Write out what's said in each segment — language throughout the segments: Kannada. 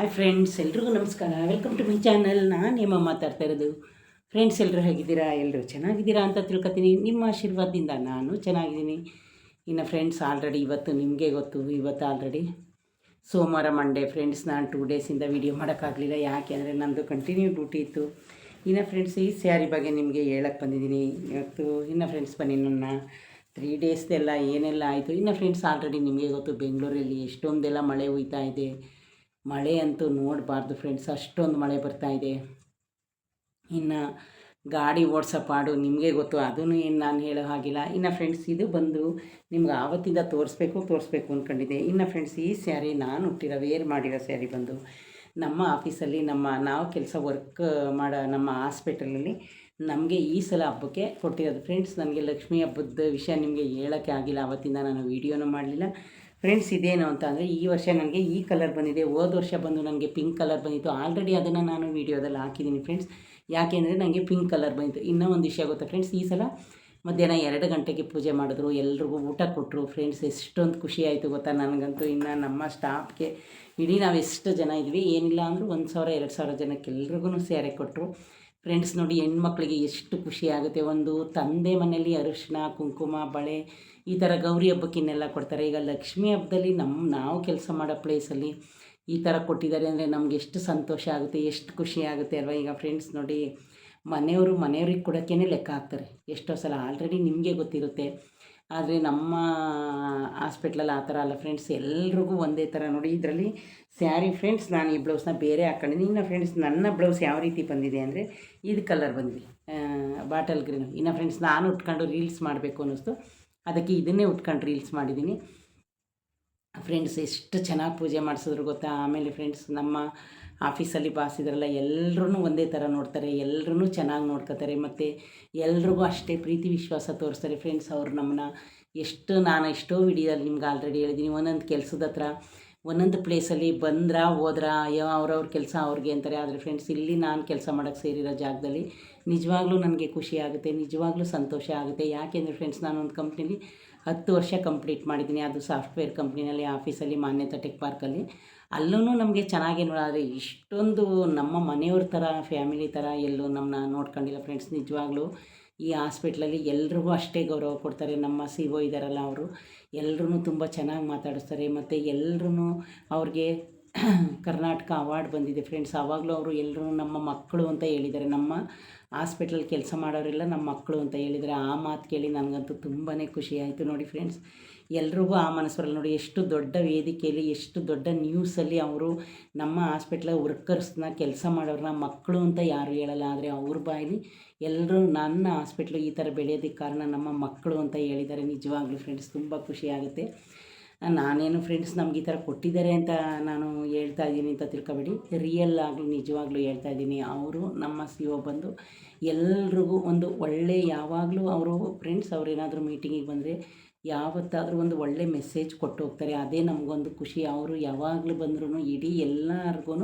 ಹಾಯ್ ಫ್ರೆಂಡ್ಸ್ ಎಲ್ರಿಗೂ ನಮಸ್ಕಾರ. ವೆಲ್ಕಮ್ ಟು ಮೈ ಚಾನಲ್ ನಾನು ನಿಮ್ಮ ಮಾತಾಡ್ತಾ ಇರೋದು. ಫ್ರೆಂಡ್ಸ್ ಎಲ್ಲರೂ ಹೇಗಿದ್ದೀರಾ? ಎಲ್ಲರೂ ಚೆನ್ನಾಗಿದ್ದೀರಾ ಅಂತ ತಿಳ್ಕೊತೀನಿ. ನಿಮ್ಮ ಆಶೀರ್ವಾದದಿಂದ ನಾನು ಚೆನ್ನಾಗಿದ್ದೀನಿ. ಇನ್ನು ಫ್ರೆಂಡ್ಸ್ ಆಲ್ರೆಡಿ ಇವತ್ತು ನಿಮಗೆ ಗೊತ್ತು. ಇವತ್ತು ಆಲ್ರೆಡಿ ಸೋಮವಾರ ಮಂಡೇ ಫ್ರೆಂಡ್ಸ್ ನಾನು ಟೂ ಡೇಸಿಂದ ವೀಡಿಯೋ ಮಾಡೋಕ್ಕಾಗಲಿಲ್ಲ. ಯಾಕೆ ಅಂದರೆ ನಮ್ಮದು ಕಂಟಿನ್ಯೂ ಡ್ಯೂಟಿ ಇತ್ತು. ಇನ್ನು ಫ್ರೆಂಡ್ಸ್ ಈ ಸ್ಯಾರಿ ಬಗ್ಗೆ ನಿಮಗೆ ಹೇಳಕ್ಕೆ ಬಂದಿದ್ದೀನಿ. ಇವತ್ತು ಇನ್ನು ಫ್ರೆಂಡ್ಸ್ ಬನ್ನಿ ನನ್ನ ತ್ರೀ ಡೇಸ್ದೆಲ್ಲ ಏನೆಲ್ಲ ಆಯಿತು. ಇನ್ನು ಫ್ರೆಂಡ್ಸ್ ಆಲ್ರೆಡಿ ನಿಮಗೆ ಗೊತ್ತು. ಬೆಂಗಳೂರಲ್ಲಿ ಎಷ್ಟೊಂದೆಲ್ಲ ಮಳೆ ಇದೆ. ಮಳೆ ಅಂತೂ ನೋಡಬಾರ್ದು ಫ್ರೆಂಡ್ಸ್ ಅಷ್ಟೊಂದು ಮಳೆ ಬರ್ತಾ ಇದೆ. ಇನ್ನು ಗಾಡಿ ಓಡಿಸೋ ಪಾಡು ನಿಮಗೆ ಗೊತ್ತು ಅದೂ ಏನು ನಾನು ಹೇಳೋ ಹಾಗಿಲ್ಲ. ಇನ್ನು ಫ್ರೆಂಡ್ಸ್ ಇದು ಬಂದು ನಿಮ್ಗೆ ಆವತ್ತಿಂದ ತೋರಿಸ್ಬೇಕು ತೋರಿಸ್ಬೇಕು ಅಂದ್ಕೊಂಡಿದ್ದೆ ಇನ್ನು ಫ್ರೆಂಡ್ಸ್ ಈ ಸ್ಯಾರಿ ನಾನು ಹುಟ್ಟಿರೋ ವೇರ್ ಮಾಡಿರೋ ಸ್ಯಾರಿ ಬಂದು ನಮ್ಮ ಆಫೀಸಲ್ಲಿ ನಮ್ಮ, ನಾವು ಕೆಲಸ ವರ್ಕ್ ಮಾಡೋ ನಮ್ಮ ಹಾಸ್ಪಿಟಲಲ್ಲಿ ನಮಗೆ ಈ ಸಲ ಹಬ್ಬಕ್ಕೆ ಕೊಟ್ಟಿರೋದು. ಫ್ರೆಂಡ್ಸ್ ನನಗೆ ಲಕ್ಷ್ಮೀ ಹಬ್ಬದ ವಿಷಯ ನಿಮಗೆ ಹೇಳೋಕ್ಕೆ ಆಗಿಲ್ಲ. ಆವತ್ತಿಂದ ನಾನು ವೀಡಿಯೋನೂ ಮಾಡಲಿಲ್ಲ. ಫ್ರೆಂಡ್ಸ್ ಇದೇನು ಅಂತ ಅಂದರೆ ಈ ವರ್ಷ ನನಗೆ ಈ ಕಲರ್ ಬಂದಿದೆ. ಹೋದ ವರ್ಷ ಬಂದು ನನಗೆ ಪಿಂಕ್ ಕಲರ್ ಬಂದಿತ್ತು. ಆಲ್ರೆಡಿ ಅದನ್ನು ನಾನು ವೀಡಿಯೋದಲ್ಲಿ ಹಾಕಿದ್ದೀನಿ ಫ್ರೆಂಡ್ಸ್ ಯಾಕೆಂದರೆ ನನಗೆ ಪಿಂಕ್ ಕಲರ್ ಬಂದಿತ್ತು. ಇನ್ನೂ ಒಂದು ವಿಷಯ ಗೊತ್ತಾ ಫ್ರೆಂಡ್ಸ್ ಈ ಸಲ ಮಧ್ಯಾಹ್ನ ಎರಡು ಗಂಟೆಗೆ ಪೂಜೆ ಮಾಡಿದ್ರು. ಎಲ್ರಿಗೂ ಊಟ ಕೊಟ್ಟರು ಫ್ರೆಂಡ್ಸ್ ಎಷ್ಟೊಂದು ಖುಷಿ ಆಯಿತು ಗೊತ್ತಾ ನನಗಂತೂ. ಇನ್ನು ನಮ್ಮ ಸ್ಟಾಫ್ಗೆ ಇಡೀ ನಾವು ಎಷ್ಟು ಜನ ಇದ್ವಿ. ಏನಿಲ್ಲ ಅಂದರೂ ಒಂದು ಸಾವಿರ, ಎರಡು ಸಾವಿರ ಜನಕ್ಕೆ ಎಲ್ರಿಗೂ ಸ್ಯಾರೆ ಕೊಟ್ಟರು ಫ್ರೆಂಡ್ಸ್ ನೋಡಿ ಹೆಣ್ಮಕ್ಳಿಗೆ ಎಷ್ಟು ಖುಷಿ ಆಗುತ್ತೆ. ಒಂದು ತಂದೆ ಮನೆಯಲ್ಲಿ ಅರಿಶಿನ ಕುಂಕುಮ, ಬಳೆ ಈ ಥರ ಗೌರಿ ಹಬ್ಬಕ್ಕಿನ್ನೆಲ್ಲ ಕೊಡ್ತಾರೆ. ಈಗ ಲಕ್ಷ್ಮಿ ಹಬ್ಬದಲ್ಲಿ ನಮ್ಮ ನಾವು ಕೆಲಸ ಮಾಡೋ ಪ್ಲೇಸಲ್ಲಿ ಈ ಥರ ಕೊಟ್ಟಿದ್ದಾರೆ ಅಂದರೆ ನಮ್ಗೆ ಎಷ್ಟು ಸಂತೋಷ ಆಗುತ್ತೆ, ಎಷ್ಟು ಖುಷಿ ಆಗುತ್ತೆ ಅಲ್ವಾ? ಈಗ ಫ್ರೆಂಡ್ಸ್ ನೋಡಿ ಮನೆಯವರು ಮನೆಯವ್ರಿಗೆ ಕೊಡೋಕ್ಕೇ ಲೆಕ್ಕ ಹಾಕ್ತಾರೆ. ಎಷ್ಟೋ ಸಲ ಆಲ್ರೆಡಿ ನಿಮಗೆ ಗೊತ್ತಿರುತ್ತೆ. ಆದರೆ ನಮ್ಮ ಹಾಸ್ಪಿಟ್ಲಲ್ಲಿ ಆ ಥರ ಅಲ್ಲ. ಫ್ರೆಂಡ್ಸ್ ಎಲ್ರಿಗೂ ಒಂದೇ ಥರ ನೋಡಿ ಇದರಲ್ಲಿ ಸ್ಯಾರಿ ಫ್ರೆಂಡ್ಸ್ ನಾನು ಈ ಬ್ಲೌಸ್ನ ಬೇರೆ ಹಾಕ್ಕೊಂಡಿದ್ದೀನಿ ಇನ್ನು ಫ್ರೆಂಡ್ಸ್ ನನ್ನ ಬ್ಲೌಸ್ ಯಾವ ರೀತಿ ಬಂದಿದೆ ಅಂದರೆ ಇದು ಕಲರ್ ಬಂದಿದೆ. ಬಾಟಲ್ ಗ್ರೀನು ಇನ್ನು ಫ್ರೆಂಡ್ಸ್ ನಾನು ಉಟ್ಕೊಂಡು ರೀಲ್ಸ್ ಮಾಡಬೇಕು ಅನ್ನಿಸ್ತು. ಅದಕ್ಕೆ ಇದನ್ನೇ ಉಟ್ಕೊಂಡು ರೀಲ್ಸ್ ಮಾಡಿದ್ದೀನಿ. ಫ್ರೆಂಡ್ಸ್ ಎಷ್ಟು ಚೆನ್ನಾಗಿ ಪೂಜೆ ಮಾಡಿಸಿದ್ರು ಗೊತ್ತಾ? ಆಮೇಲೆ ಫ್ರೆಂಡ್ಸ್ ನಮ್ಮ ಆಫೀಸಲ್ಲಿ ಬಾಸ್ ಇದ್ರಲ್ಲ ಎಲ್ಲರೂ ಒಂದೇ ಥರ ನೋಡ್ತಾರೆ ಎಲ್ಲರೂ ಚೆನ್ನಾಗಿ ನೋಡ್ಕೋತಾರೆ, ಮತ್ತು ಎಲ್ರಿಗೂ ಅಷ್ಟೇ ಪ್ರೀತಿ ವಿಶ್ವಾಸ ತೋರಿಸ್ತಾರೆ ಫ್ರೆಂಡ್ಸ್ ಅವ್ರು ನಮ್ಮನ್ನ. ಎಷ್ಟು ನಾನು ಎಷ್ಟೋ ವಿಡಿಯೋದಲ್ಲಿ ನಿಮ್ಗೆ ಆಲ್ರೆಡಿ ಹೇಳಿದ್ದೀನಿ, ಒಂದೊಂದು ಕೆಲಸದ ಹತ್ರ ಒಂದೊಂದು ಪ್ಲೇಸಲ್ಲಿ ಬಂದ್ರಾ, ಹೋದ್ರ, ಅಯ್ಯೋ, ಅವ್ರವ್ರ ಕೆಲಸ ಅವ್ರಿಗೆ ಅಂತಾರೆ. ಆದರೆ ಫ್ರೆಂಡ್ಸ್ ಇಲ್ಲಿ ನಾನು ಕೆಲಸ ಮಾಡೋಕ್ಕೆ ಸೇರಿರೋ ಜಾಗದಲ್ಲಿ ನಿಜವಾಗ್ಲೂ ನನಗೆ ಖುಷಿ ಆಗುತ್ತೆ, ನಿಜವಾಗ್ಲೂ ಸಂತೋಷ ಆಗುತ್ತೆ. ಯಾಕೆಂದರೆ ಫ್ರೆಂಡ್ಸ್ ನಾನು ಒಂದು ಕಂಪ್ನೀಲಿ ಹತ್ತು ವರ್ಷ ಕಂಪ್ಲೀಟ್ ಮಾಡಿದ್ದೀನಿ. ಅದು ಸಾಫ್ಟ್ವೇರ್ ಕಂಪ್ನಿನಲ್ಲಿ ಆಫೀಸಲ್ಲಿ ಮಾನ್ಯತಾ ಟೆಕ್ ಪಾರ್ಕಲ್ಲಿ ಅಲ್ಲೂ ನಮಗೆ ಚೆನ್ನಾಗಿ ನೋಡಾದರೆ ಇಷ್ಟೊಂದು ನಮ್ಮ ಮನೆಯವ್ರ ಥರ ಫ್ಯಾಮಿಲಿ ಥರ ಎಲ್ಲೂ ನಮ್ಮನ್ನ ನೋಡ್ಕೊಂಡಿಲ್ಲ ಫ್ರೆಂಡ್ಸ್ ನಿಜವಾಗ್ಲೂ. ಈ ಹಾಸ್ಪಿಟ್ಲಲ್ಲಿ ಎಲ್ರಿಗೂ ಅಷ್ಟೇ ಗೌರವ ಕೊಡ್ತಾರೆ. ನಮ್ಮ ಸಿ ಒ ಇದ್ದಾರಲ್ಲ ಅವರು. ಎಲ್ಲರೂ ತುಂಬ ಚೆನ್ನಾಗಿ ಮಾತಾಡಿಸ್ತಾರೆ. ಮತ್ತು ಎಲ್ರೂ ಅವ್ರಿಗೆ ಕರ್ನಾಟಕ ಅವಾರ್ಡ್ ಬಂದಿದೆ ಫ್ರೆಂಡ್ಸ್. ಆವಾಗಲೂ ಅವರು ಎಲ್ಲರೂ ನಮ್ಮ ಮಕ್ಕಳು ಅಂತ ಹೇಳಿದ್ದಾರೆ. ನಮ್ಮ ಹಾಸ್ಪಿಟ್ಲಲ್ಲಿ ಕೆಲಸ ಮಾಡೋರೆಲ್ಲ ನಮ್ಮ ಮಕ್ಕಳು ಅಂತ ಹೇಳಿದರೆ ಆ ಮಾತು ಕೇಳಿ ನನಗಂತೂ ತುಂಬಾ ಖುಷಿ ಆಯಿತು ನೋಡಿ ಫ್ರೆಂಡ್ಸ್. ಎಲ್ರಿಗೂ ಆ ಮನಸ್ಸರಲ್ಲಿ ನೋಡಿ ಎಷ್ಟು ದೊಡ್ಡ ವೇದಿಕೆಯಲ್ಲಿ, ಎಷ್ಟು ದೊಡ್ಡ ನ್ಯೂಸಲ್ಲಿ ಅವರು ನಮ್ಮ ಹಾಸ್ಪಿಟ್ಲ ವರ್ಕರ್ಸ್ನ ಕೆಲಸ ಮಾಡೋರನ್ನ ಮಕ್ಕಳು ಅಂತ ಯಾರು ಹೇಳಲ್ಲ. ಆದರೆ ಅವ್ರ ಬಾಯಲ್ಲಿ ಎಲ್ಲರೂ ನನ್ನ ಹಾಸ್ಪಿಟ್ಲು ಈ ಥರ ಬೆಳೆಯೋದಕ್ಕೆ ಕಾರಣ ನಮ್ಮ ಮಕ್ಕಳು ಅಂತ ಹೇಳಿದ್ದಾರೆ. ನಿಜವಾಗ್ಲೂ ಫ್ರೆಂಡ್ಸ್ ತುಂಬ ಖುಷಿಯಾಗುತ್ತೆ ನಾನೇನು ಫ್ರೆಂಡ್ಸ್ ನಮ್ಗೆ ಈ ಥರ ಕೊಟ್ಟಿದ್ದಾರೆ ಅಂತ ನಾನು ಹೇಳ್ತಾ ಇದ್ದೀನಿ ಅಂತ ತಿಳ್ಕೊಬೇಡಿ. ರಿಯಲ್ ಆಗಲಿ ನಿಜವಾಗ್ಲೂ ಹೇಳ್ತಾ ಇದ್ದೀನಿ. ಅವರು ನಮ್ಮ ಸಿ ಒ ಬಂದು ಎಲ್ರಿಗೂ ಒಂದು ಒಳ್ಳೆ ಯಾವಾಗಲೂ ಅವರು ಫ್ರೆಂಡ್ಸ್ ಅವ್ರು ಏನಾದರೂ ಮೀಟಿಂಗಿಗೆ ಬಂದರೆ ಯಾವತ್ತಾದರೂ ಒಂದು ಒಳ್ಳೆ ಮೆಸೇಜ್ ಕೊಟ್ಟು ಹೋಗ್ತಾರೆ ಅದೇ ನಮಗೊಂದು ಖುಷಿ. ಅವರು ಯಾವಾಗಲೂ ಬಂದ್ರೂ ಇಡೀ ಎಲ್ಲರಿಗೂ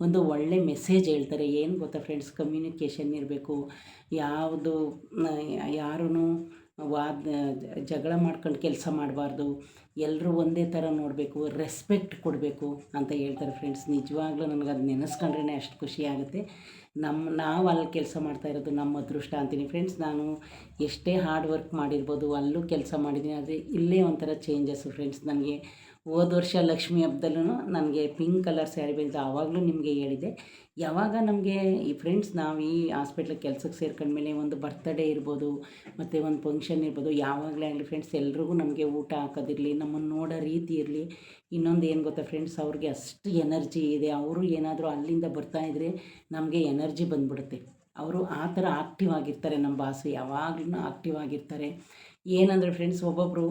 ಒಂದು ಒಳ್ಳೆ ಮೆಸೇಜ್ ಹೇಳ್ತಾರೆ. ಏನು ಗೊತ್ತಾ ಫ್ರೆಂಡ್ಸ್ ಕಮ್ಯುನಿಕೇಷನ್ ಇರಬೇಕು. ಯಾವುದು ಯಾರೂ ವಾದ, ಜಗಳ ಮಾಡ್ಕೊಂಡು ಕೆಲಸ ಮಾಡಬಾರ್ದು. ಎಲ್ಲರೂ ಒಂದೇ ಥರ ನೋಡಬೇಕು ರೆಸ್ಪೆಕ್ಟ್ ಕೊಡಬೇಕು ಅಂತ ಹೇಳ್ತಾರೆ ಫ್ರೆಂಡ್ಸ್ ನಿಜವಾಗ್ಲೂ ನನಗೆ ಅದು ನೆನೆಸ್ಕೊಂಡ್ರೇ ಅಷ್ಟು ಖುಷಿ ಆಗುತ್ತೆ. ನಮ್ಮ ನಾವು ಅಲ್ಲಿ ಕೆಲಸ ಮಾಡ್ತಾ ಇರೋದು ನಮ್ಮ ಅದೃಷ್ಟ ಅಂತೀನಿ ಫ್ರೆಂಡ್ಸ್ ನಾನು ಎಷ್ಟೇ ಹಾರ್ಡ್ ವರ್ಕ್ ಮಾಡಿರ್ಬೋದು, ಅಲ್ಲೂ ಕೆಲಸ ಮಾಡಿದ್ದೀನಿ ಆದರೆ ಇಲ್ಲೇ ಒಂಥರ ಚೇಂಜಸ್ಸು ಫ್ರೆಂಡ್ಸ್ ನನಗೆ ಹೋದ ವರ್ಷ ಲಕ್ಷ್ಮಿ ಹಬ್ಬದಲ್ಲೂ ನನಗೆ ಪಿಂಕ್ ಕಲರ್ ಸ್ಯಾರಿ ಬೆಳೆದು ಆವಾಗಲೂ ನಿಮಗೆ ಹೇಳಿದೆ. ಯಾವಾಗ ನಮಗೆ ಈ ಫ್ರೆಂಡ್ಸ್ ನಾವು ಈ ಹಾಸ್ಪಿಟ್ಲಿಗೆ ಕೆಲ್ಸಕ್ಕೆ ಸೇರ್ಕೊಂಡ್ಮೇಲೆ ಒಂದು ಬರ್ತ್ಡೇ ಇರ್ಬೋದು, ಮತ್ತು ಒಂದು ಫಂಕ್ಷನ್ ಇರ್ಬೋದು, ಯಾವಾಗಲೇ ಆಗಲಿ ಫ್ರೆಂಡ್ಸ್ ಎಲ್ರಿಗೂ ನಮಗೆ ಊಟ ಹಾಕೋದಿರಲಿ ನಮ್ಮನ್ನು ನೋಡೋ ರೀತಿ ಇರಲಿ. ಇನ್ನೊಂದು ಏನು ಗೊತ್ತಾ ಫ್ರೆಂಡ್ಸ್ ಅವ್ರಿಗೆ ಅಷ್ಟು ಎನರ್ಜಿ ಇದೆ. ಅವರು ಏನಾದರೂ ಅಲ್ಲಿಂದ ಬರ್ತಾ ಇದ್ದರೆ ನಮಗೆ ಎನರ್ಜಿ ಬಂದ್ಬಿಡುತ್ತೆ. ಅವರು ಆ ಥರ ಆಕ್ಟಿವ್ ಆಗಿರ್ತಾರೆ ನಮ್ಮ ಬಾಸು ಯಾವಾಗಲೂ ಆಕ್ಟಿವ್ ಆಗಿರ್ತಾರೆ. ಏನಂದರೆ ಫ್ರೆಂಡ್ಸ್ ಒಬ್ಬೊಬ್ಬರು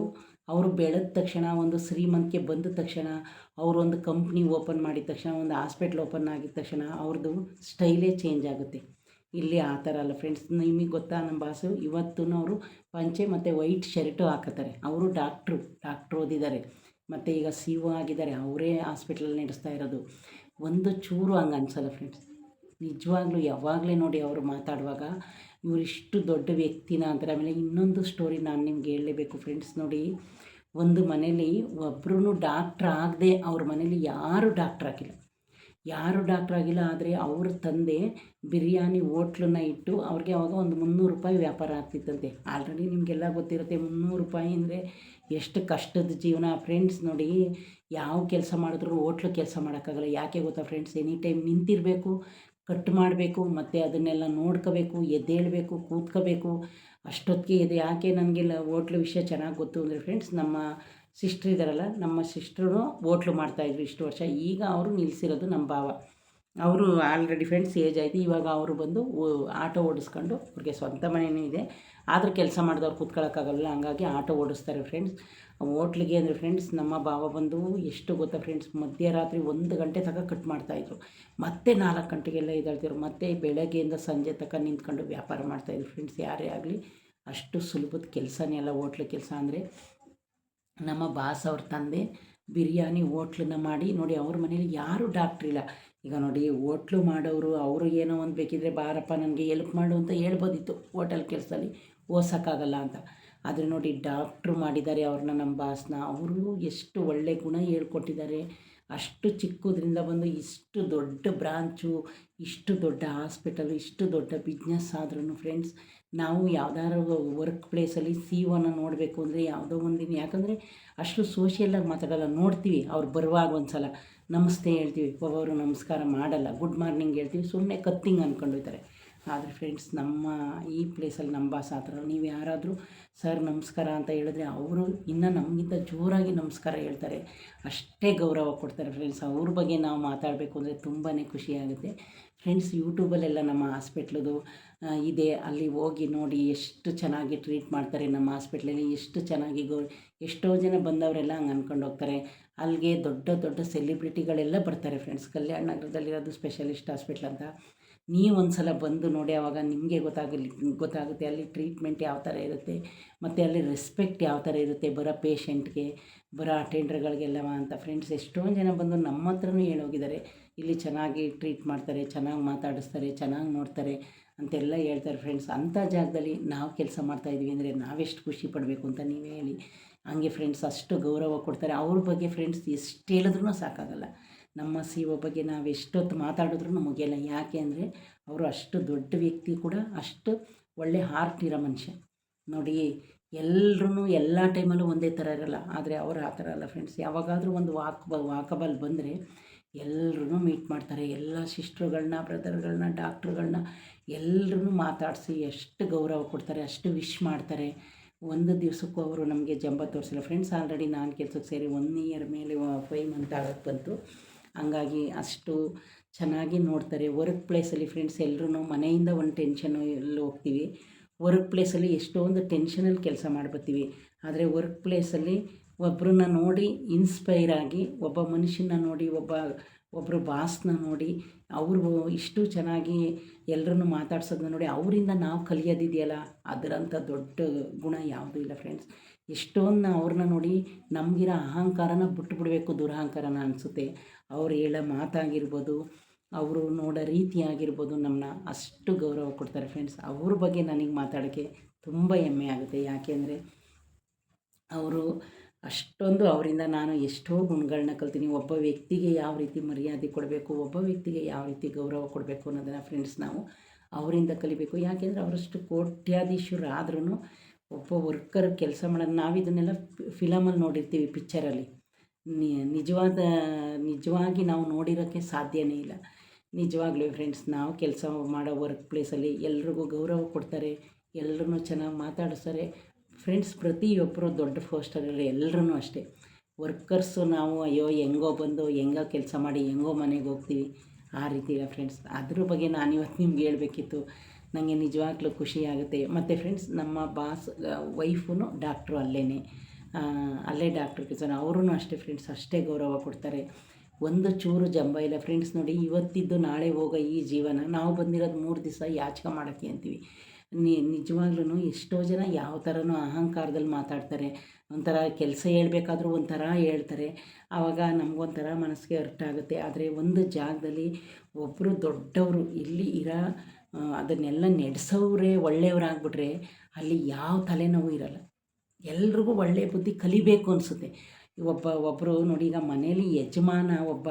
ಅವರು ಬೆಳೆದ ತಕ್ಷಣ, ಒಂದು ಶ್ರೀಮಂತಿಕೆ ಬಂದ ತಕ್ಷಣ ಅವರೊಂದು ಕಂಪ್ನಿ ಓಪನ್ ಮಾಡಿದ ತಕ್ಷಣ, ಒಂದು ಹಾಸ್ಪಿಟ್ಲ್ ಓಪನ್ ಆಗಿದ ತಕ್ಷಣ ಅವ್ರದ್ದು ಸ್ಟೈಲೇ ಚೇಂಜ್ ಆಗುತ್ತೆ. ಇಲ್ಲಿ ಆ ಥರ ಅಲ್ಲ ಫ್ರೆಂಡ್ಸ್ ನಿಮಗೆ ಗೊತ್ತಾ ನಮ್ಮ ಬಾಸು? ಇವತ್ತೂ ಅವರು ಪಂಚೆ ಮತ್ತು ವೈಟ್ ಶರ್ಟು ಹಾಕತ್ತಾರೆ. ಅವರು ಡಾಕ್ಟ್ರು ಡಾಕ್ಟ್ರು ಓದಿದ್ದಾರೆ. ಮತ್ತು ಈಗ ಸಿ ಒ ಆಗಿದ್ದಾರೆ. ಅವರೇ ಹಾಸ್ಪಿಟ್ಲಲ್ಲಿ ನಡೆಸ್ತಾ ಇರೋದು. ಒಂದು ಚೂರು ಹಂಗೆ ಅನ್ಸಲ್ಲ ಫ್ರೆಂಡ್ಸ್ ನಿಜವಾಗ್ಲೂ ಯಾವಾಗಲೇ ನೋಡಿ ಅವರು ಮಾತಾಡುವಾಗ ಇವರಿಷ್ಟು ದೊಡ್ಡ ವ್ಯಕ್ತಿನ ಅಂತಾರೆ. ಆಮೇಲೆ ಇನ್ನೊಂದು ಸ್ಟೋರಿ ನಾನು ನಿಮ್ಗೆ ಹೇಳಲೇಬೇಕು ಫ್ರೆಂಡ್ಸ್ ನೋಡಿ. ಒಂದು ಮನೇಲಿ ಒಬ್ಬರೂ ಡಾಕ್ಟ್ರ್ ಆಗದೆ ಅವ್ರ ಮನೇಲಿ ಯಾರೂ ಡಾಕ್ಟ್ರ್ ಆಗಿಲ್ಲ. ಯಾರು ಡಾಕ್ಟ್ರ್ ಆಗಿಲ್ಲ ಆದರೆ ಅವ್ರ ತಂದೆ ಬಿರಿಯಾನಿ ಹೋಟ್ಲನ್ನ ಇಟ್ಟು ಅವ್ರಿಗೆ ಅವಾಗ ಒಂದು ಮುನ್ನೂರು ರೂಪಾಯಿ ವ್ಯಾಪಾರ ಆಗ್ತಿತ್ತಂತೆ. ಆಲ್ರೆಡಿ ನಿಮಗೆಲ್ಲ ಗೊತ್ತಿರುತ್ತೆ ಮುನ್ನೂರು ರೂಪಾಯಿ ಅಂದರೆ ಎಷ್ಟು ಕಷ್ಟದ ಜೀವನ. ಫ್ರೆಂಡ್ಸ್ ನೋಡಿ ಯಾವ ಕೆಲಸ ಮಾಡಿದ್ರು ಹೋಟ್ಲು ಕೆಲಸ ಮಾಡೋಕ್ಕಾಗಲ್ಲ. ಯಾಕೆ ಗೊತ್ತಾ ಫ್ರೆಂಡ್ಸ್ ಎನಿ ಟೈಮ್ ನಿಂತಿರಬೇಕು. ಕಟ್ ಮಾಡಬೇಕು, ಮತ್ತು ಅದನ್ನೆಲ್ಲ ನೋಡ್ಕೋಬೇಕು ಎದ್ದೇಳಬೇಕು ಕೂತ್ಕೋಬೇಕು. ಅಷ್ಟೊತ್ತಿಗೆ ಇದೆ ಯಾಕೆ ನನಗೆಲ್ಲ ಹೋಟ್ಲು ವಿಷಯ ಚೆನ್ನಾಗಿ ಗೊತ್ತು ಅಂದರೆ ಫ್ರೆಂಡ್ಸ್ ನಮ್ಮ ಸಿಸ್ಟ್ರ್ ಇದ್ದಾರಲ್ಲ ನಮ್ಮ ಸಿಸ್ಟ್ರು ಓಟ್ಲು ಮಾಡ್ತಾಯಿದ್ರು ಇಷ್ಟು ವರ್ಷ. ಈಗ ಅವರು ನಿಲ್ಲಿಸಿರೋದು ನಮ್ಮ ಭಾವ. ಅವರು ಆಲ್ರೆಡಿ ಫ್ರೆಂಡ್ಸ್ ಏಜ್ ಆಯಿತು. ಇವಾಗ ಅವರು ಬಂದು ಆಟೋ ಓಡಿಸ್ಕೊಂಡು ಅವ್ರಿಗೆ ಸ್ವಂತ ಮನೆಯೂ ಇದೆ. ಆದರೂ ಕೆಲಸ ಮಾಡಿದವ್ರು ಕೂತ್ಕೊಳ್ಳೋಕ್ಕಾಗಲ್ಲ ಹಂಗಾಗಿ ಆಟೋ ಓಡಿಸ್ತಾರೆ ಫ್ರೆಂಡ್ಸ್ ಹೋಟ್ಲಿಗೆ ಅಂದರೆ ಫ್ರೆಂಡ್ಸ್ ನಮ್ಮ ಭಾವ ಬಂದು ಎಷ್ಟು ಗೊತ್ತಾ ಫ್ರೆಂಡ್ಸ್ ಮಧ್ಯರಾತ್ರಿ ಒಂದು ಗಂಟೆ ತನಕ ಕಟ್ ಮಾಡ್ತಾಯಿದ್ರು ಮತ್ತೆ ನಾಲ್ಕು ಗಂಟೆಗೆಲ್ಲ ಇದ್ದಾಳ್ತಿದ್ರು ಮತ್ತೆ ಬೆಳಗ್ಗೆಯಿಂದ ಸಂಜೆ ತನಕ ನಿಂತ್ಕೊಂಡು ವ್ಯಾಪಾರ ಮಾಡ್ತಾಯಿದ್ರು ಫ್ರೆಂಡ್ಸ್ ಯಾರೇ ಆಗಲಿ, ಅಷ್ಟು ಸುಲಭದ ಕೆಲಸನೇ ಅಲ್ಲ ಹೋಟ್ಲು ಕೆಲಸ ಅಂದರೆ. ನಮ್ಮ ಬಾಸ್ ಅವ್ರ ತಂದೆ ಬಿರಿಯಾನಿ ಹೋಟ್ಲನ್ನ ಮಾಡಿ ನೋಡಿ, ಅವ್ರ ಮನೇಲಿ ಯಾರೂ ಡಾಕ್ಟ್ರಿಲ್ಲ ಈಗ ನೋಡಿ, ಹೋಟ್ಲು ಮಾಡೋರು ಅವರು ಏನೋ ಒಂದು ಬೇಕಿದ್ರೆ ಬಾರಪ್ಪ, ನನಗೆ ಎಲ್ಪ್ ಮಾಡು ಅಂತ ಹೇಳ್ಬೋದಿತ್ತು ಹೋಟೆಲ್ ಕೆಲಸದಲ್ಲಿ. ಓಸೋಕ್ಕಾಗಲ್ಲ ಅಂತ. ಆದರೆ ನೋಡಿ ಡಾಕ್ಟ್ರು ಮಾಡಿದ್ದಾರೆ ಅವ್ರನ್ನ ನಮ್ಮ ಬಾಸ್ನ ಅವರು ಎಷ್ಟು ಒಳ್ಳೆ ಗುಣ ಹೇಳ್ಕೊಟ್ಟಿದ್ದಾರೆ. ಅಷ್ಟು ಚಿಕ್ಕದ್ರಿಂದ ಬಂದು ಇಷ್ಟು ದೊಡ್ಡ ಬ್ರಾಂಚು ಇಷ್ಟು ದೊಡ್ಡ ಹಾಸ್ಪಿಟಲು ಇಷ್ಟು ದೊಡ್ಡ ಬಿಸ್ನೆಸ್ ಆದ್ರೂ ಫ್ರೆಂಡ್ಸ್ ನಾವು ಯಾವ್ದಾದ್ರು ವರ್ಕ್ ಪ್ಲೇಸಲ್ಲಿ ಸಿ ಒನ ನೋಡಬೇಕು ಅಂದರೆ ಯಾವುದೋ ಒಂದಿನ. ಯಾಕಂದರೆ ಅಷ್ಟು ಸೋಷಿಯಲ್ಲಾಗಿ ಮಾತಾಡೋಲ್ಲ, ನೋಡ್ತೀವಿ. ಅವ್ರು ಬರುವಾಗ ಒಂದು ಸಲ ನಮಸ್ತೆ ಹೇಳ್ತೀವಿ. ಒಬ್ಬೊಬ್ಬರು ನಮಸ್ಕಾರ ಮಾಡಲ್ಲ. ಗುಡ್ ಮಾರ್ನಿಂಗ್ ಹೇಳ್ತೀವಿ. ಸುಮ್ಮನೆ ಕತ್ತಿಂಗ್ ಅಂದ್ಕೊಂಡೋಯ್ತಾರೆ ಆದರೆ ಫ್ರೆಂಡ್ಸ್ ನಮ್ಮ ಈ ಪ್ಲೇಸಲ್ಲಿ ನಮ್ಮ ಬಾಸ್ ಆ ಥರ ನೀವು ಯಾರಾದರೂ ಸರ್ ನಮಸ್ಕಾರ ಅಂತ ಹೇಳಿದ್ರೆ ಅವರು ಇನ್ನೂ ನಮಗಿಂತ ಜೋರಾಗಿ ನಮಸ್ಕಾರ ಹೇಳ್ತಾರೆ. ಅಷ್ಟೇ ಗೌರವ ಕೊಡ್ತಾರೆ ಫ್ರೆಂಡ್ಸ್ ಅವ್ರ ಬಗ್ಗೆ ನಾವು ಮಾತಾಡಬೇಕು ಅಂದರೆ ತುಂಬಾ ಖುಷಿಯಾಗುತ್ತೆ ಫ್ರೆಂಡ್ಸ್ ಯೂಟ್ಯೂಬಲ್ಲೆಲ್ಲ ನಮ್ಮ ಹಾಸ್ಪಿಟ್ಲದು ಇದೆ. ಅಲ್ಲಿ ಹೋಗಿ ನೋಡಿ ಎಷ್ಟು ಚೆನ್ನಾಗಿ ಟ್ರೀಟ್ ಮಾಡ್ತಾರೆ ನಮ್ಮ ಹಾಸ್ಪಿಟ್ಲಲ್ಲಿ ಎಷ್ಟು ಚೆನ್ನಾಗಿ ಗೌ, ಎಷ್ಟೋ ಜನ ಬಂದವರೆಲ್ಲ ಹಂಗೆ ಅಂದ್ಕೊಂಡು ಹೋಗ್ತಾರೆ. ಅಲ್ಲಿಗೆ ದೊಡ್ಡ ದೊಡ್ಡ ಸೆಲಿಬ್ರಿಟಿಗಳೆಲ್ಲ ಬರ್ತಾರೆ ಫ್ರೆಂಡ್ಸ್ ಕಲ್ಯಾಣ ನಗರದಲ್ಲಿರೋದು ಸ್ಪೆಷಲಿಸ್ಟ್ ಹಾಸ್ಪಿಟ್ಲ್ ಅಂತ. ನೀವು ಒಂದು ಸಲ ಬಂದು ನೋಡಿ ಆವಾಗ ನಿಮಗೆ ಗೊತ್ತಾಗಲಿ, ಗೊತ್ತಾಗುತ್ತೆ ಅಲ್ಲಿ ಟ್ರೀಟ್ಮೆಂಟ್ ಯಾವ ಥರ ಇರುತ್ತೆ, ಮತ್ತು ಅಲ್ಲಿ ರೆಸ್ಪೆಕ್ಟ್ ಯಾವ ಥರ ಇರುತ್ತೆ ಬರೋ ಪೇಷೆಂಟ್ಗೆ ಬರೋ ಅಟೆಂಡರ್ಗಳಿಗೆಲ್ಲವ ಅಂತ. ಫ್ರೆಂಡ್ಸ್ ಎಷ್ಟೊಂದು ಜನ ಬಂದು ನಮ್ಮ ಹತ್ರನೂ ಹೇಳೋಗಿದ್ದಾರೆ, ಇಲ್ಲಿ ಚೆನ್ನಾಗಿ ಟ್ರೀಟ್ ಮಾಡ್ತಾರೆ, ಚೆನ್ನಾಗಿ ಮಾತಾಡಿಸ್ತಾರೆ, ಚೆನ್ನಾಗಿ ನೋಡ್ತಾರೆ ಅಂತೆಲ್ಲ ಹೇಳ್ತಾರೆ ಫ್ರೆಂಡ್ಸ್ ಅಂಥ ಜಾಗದಲ್ಲಿ ನಾವು ಕೆಲಸ ಮಾಡ್ತಾಯಿದ್ವಿ ಅಂದರೆ ನಾವೆಷ್ಟು ಖುಷಿ ಪಡಬೇಕು ಅಂತ ನೀವೇ ಹೇಳಿ. ಹಂಗೆ ಫ್ರೆಂಡ್ಸ್ ಅಷ್ಟು ಗೌರವ ಕೊಡ್ತಾರೆ. ಅವ್ರ ಬಗ್ಗೆ ಫ್ರೆಂಡ್ಸ್ ಎಷ್ಟು ಹೇಳಿದ್ರೂ ಸಾಕಾಗಲ್ಲ. ನಮ್ಮ ಸಿ ಒ ಬಗ್ಗೆ ನಾವು ಎಷ್ಟೊತ್ತು ಮಾತಾಡಿದ್ರೂ ಮುಗಿಯಲ್ಲ ಯಾಕೆ ಅಂದರೆ ಅವರು ಅಷ್ಟು ದೊಡ್ಡ ವ್ಯಕ್ತಿ ಕೂಡ, ಅಷ್ಟು ಒಳ್ಳೆ ಹಾರ್ಟ್ ಇರೋ ಮನುಷ್ಯ. ನೋಡಿ ಎಲ್ಲರೂ ಎಲ್ಲ ಟೈಮಲ್ಲೂ ಒಂದೇ ಥರ ಇರಲ್ಲ. ಆದರೆ ಅವರು ಆ ಥರ ಅಲ್ಲ ಫ್ರೆಂಡ್ಸ್ ಯಾವಾಗಾದರೂ ಒಂದು ವಾಕ್ ವಾಕಬಲ್ ಬಂದರೆ ಎಲ್ಲರೂ ಮೀಟ್ ಮಾಡ್ತಾರೆ. ಎಲ್ಲ ಸಿಸ್ಟ್ರುಗಳನ್ನ ಬ್ರದರ್ಗಳನ್ನ ಡಾಕ್ಟ್ರುಗಳನ್ನ ಎಲ್ಲರೂ ಮಾತಾಡಿಸಿ ಎಷ್ಟು ಗೌರವ ಕೊಡ್ತಾರೆ, ಅಷ್ಟು ವಿಶ್ ಮಾಡ್ತಾರೆ. ಒಂದು ದಿವಸಕ್ಕೂ ಅವರು ನಮಗೆ ಜಂಬ ತೋರಿಸಿಲ್ಲ. ಫ್ರೆಂಡ್ಸ್ ಆಲ್ರೆಡಿ ನಾನು ಕೆಲಸಕ್ಕೆ ಸೇರಿ ಒನ್ ಇಯರ್ ಮೇಲೆ ಫೈವ್ ಮಂತ್ ಆಗೋಕ್ಕೆ ಬಂತು. ಹಂಗಾಗಿ ಅಷ್ಟು ಚೆನ್ನಾಗಿ ನೋಡ್ತಾರೆ. ವರ್ಕ್ ಪ್ಲೇಸಲ್ಲಿ ಫ್ರೆಂಡ್ಸ್ ಎಲ್ಲರೂ ಮನೆಯಿಂದ ಒಂದು ಟೆನ್ಷನು ಎಲ್ಲಿ ಹೋಗ್ತೀವಿ. ವರ್ಕ್ ಪ್ಲೇಸಲ್ಲಿ ಎಷ್ಟೊಂದು ಟೆನ್ಷನಲ್ಲಿ ಕೆಲಸ ಮಾಡ್ಬತ್ತೀವಿ. ಆದರೆ ವರ್ಕ್ ಪ್ಲೇಸಲ್ಲಿ ಒಬ್ಬರನ್ನ ನೋಡಿ ಇನ್ಸ್ಪೈರ್ ಆಗಿ, ಒಬ್ಬ ಮನುಷ್ಯನ ನೋಡಿ, ಒಬ್ಬ ಒಬ್ಬರು ಬಾಸ್ನ ನೋಡಿ, ಅವರು ಇಷ್ಟು ಚೆನ್ನಾಗಿ ಎಲ್ಲರನ್ನು ಮಾತಾಡ್ಸೋದನ್ನ ನೋಡಿ ಅವರಿಂದ ನಾವು ಕಲಿಯೋದಿದೆಯಲ್ಲ ಅದರಂಥ ದೊಡ್ಡ ಗುಣ ಯಾವುದೂ ಇಲ್ಲ ಫ್ರೆಂಡ್ಸ್ ಎಷ್ಟೊಂದು ಅವ್ರನ್ನ ನೋಡಿ ನಮಗಿರೋ ಅಹಂಕಾರನ ಬಿಟ್ಟುಬಿಡಬೇಕು ದುರಹಂಕಾರನ ಅನಿಸುತ್ತೆ. ಅವ್ರು ಹೇಳೋ ಮಾತಾಗಿರ್ಬೋದು, ಅವರು ನೋಡೋ ರೀತಿ ಆಗಿರ್ಬೋದು ನಮ್ಮನ್ನ ಅಷ್ಟು ಗೌರವ ಕೊಡ್ತಾರೆ ಫ್ರೆಂಡ್ಸ್ ಅವ್ರ ಬಗ್ಗೆ ನನಗೆ ಮಾತಾಡೋಕ್ಕೆ ತುಂಬ ಹೆಮ್ಮೆ ಆಗುತ್ತೆ. ಯಾಕೆಂದರೆ ಅವರು ಅಷ್ಟೊಂದು ಅವರಿಂದ ನಾನು ಎಷ್ಟೋ ಗುಣಗಳನ್ನ ಕಲ್ತೀನಿ. ಒಬ್ಬ ವ್ಯಕ್ತಿಗೆ ಯಾವ ರೀತಿ ಮರ್ಯಾದೆ ಕೊಡಬೇಕು, ಒಬ್ಬ ವ್ಯಕ್ತಿಗೆ ಯಾವ ರೀತಿ ಗೌರವ ಕೊಡಬೇಕು ಅನ್ನೋದನ್ನು ಫ್ರೆಂಡ್ಸ್ ನಾವು ಅವರಿಂದ ಕಲಿಬೇಕು. ಯಾಕೆಂದರೆ ಅವರಷ್ಟು ಕೋಟ್ಯಾಧೀಶರಾದ್ರೂ ಒಬ್ಬ ವರ್ಕರ್ ಕೆಲಸ ಮಾಡೋದು ನಾವು ಇದನ್ನೆಲ್ಲ ಫಿಲಮಲ್ಲಿ ನೋಡಿರ್ತೀವಿ ಪಿಕ್ಚರಲ್ಲಿ ನಿಜವಾದ, ನಿಜವಾಗಿ ನಾವು ನೋಡಿರೋಕ್ಕೆ ಸಾಧ್ಯವೇ ಇಲ್ಲ. ನಿಜವಾಗ್ಲೂ ಫ್ರೆಂಡ್ಸ್ ನಾವು ಕೆಲಸ ಮಾಡೋ ವರ್ಕ್ ಪ್ಲೇಸಲ್ಲಿ ಎಲ್ರಿಗೂ ಗೌರವ ಕೊಡ್ತಾರೆ ಎಲ್ಲರೂ ಚೆನ್ನಾಗಿ ಮಾತಾಡಿಸ್ತಾರೆ. ಫ್ರೆಂಡ್ಸ್ ಪ್ರತಿಯೊಬ್ಬರು ದೊಡ್ಡ ಫೋಸ್ಟರ್ ಎಲ್ಲರೂ ಅಷ್ಟೇ. ವರ್ಕರ್ಸು ನಾವು ಅಯ್ಯೋ ಹೆಂಗೋ ಬಂದು, ಹೆಂಗೋ ಕೆಲಸ ಮಾಡಿ, ಹೆಂಗೋ ಮನೆಗೆ ಹೋಗ್ತೀವಿ. ಆ ರೀತಿ ಇಲ್ಲ ಫ್ರೆಂಡ್ಸ್ ಅದ್ರ ಬಗ್ಗೆ ನಾನು ಇವತ್ತು ನಿಮ್ಗೆ ಹೇಳಬೇಕಿತ್ತು. ನನಗೆ ನಿಜವಾಗ್ಲೂ ಖುಷಿ ಆಗುತ್ತೆ. ಮತ್ತು ಫ್ರೆಂಡ್ಸ್ ನಮ್ಮ ಬಾಸ್ ವೈಫೂ ಡಾಕ್ಟ್ರು ಅಲ್ಲೇ ಅಲ್ಲೇ ಡಾಕ್ಟರ್ ಕಿಸನ್ ಅವ್ರೂ ಅಷ್ಟೇ ಫ್ರೆಂಡ್ಸ್ ಅಷ್ಟೇ ಗೌರವ ಕೊಡ್ತಾರೆ. ಒಂದು ಚೂರು ಜಂಬ ಇಲ್ಲ ಫ್ರೆಂಡ್ಸ್ ನೋಡಿ ಇವತ್ತಿದ್ದು ನಾಳೆ ಹೋಗ ಈ ಜೀವನ, ನಾವು ಬಂದಿರೋದು ಮೂರು ದಿವಸ ಯಾಚಕ ಮಾಡೋಕ್ಕೆ ಅಂತೀವಿ. ನಿ ನಿಜವಾಗ್ಲೂ ಎಷ್ಟೋ ಜನ ಯಾವ ಥರನೂ ಅಹಂಕಾರದಲ್ಲಿ ಮಾತಾಡ್ತಾರೆ. ಒಂಥರ ಕೆಲಸ ಹೇಳ್ಬೇಕಾದ್ರೂ ಒಂಥರ ಹೇಳ್ತಾರೆ. ಆವಾಗ ನಮಗೊಂಥರ ಮನಸ್ಸಿಗೆ ಅರ್ಥ ಆಗುತ್ತೆ. ಆದರೆ ಒಂದು ಜಾಗದಲ್ಲಿ ಒಬ್ಬರು ದೊಡ್ಡವರು ಇಲ್ಲಿ ಇರೋ ಅದನ್ನೆಲ್ಲ ನಡೆಸೋರೇ ಒಳ್ಳೆಯವರಾಗ್ಬಿಟ್ರೆ ಅಲ್ಲಿ ಯಾವ ತಲೆನೋವು ಇರಲ್ಲ. ಎಲ್ರಿಗೂ ಒಳ್ಳೆಯ ಬುದ್ಧಿ ಕಲಿಬೇಕು ಅನಿಸುತ್ತೆ. ಒಬ್ಬ ಒಬ್ಬರು ನೋಡಿ ಈಗ ಮನೇಲಿ ಯಜಮಾನ ಒಬ್ಬ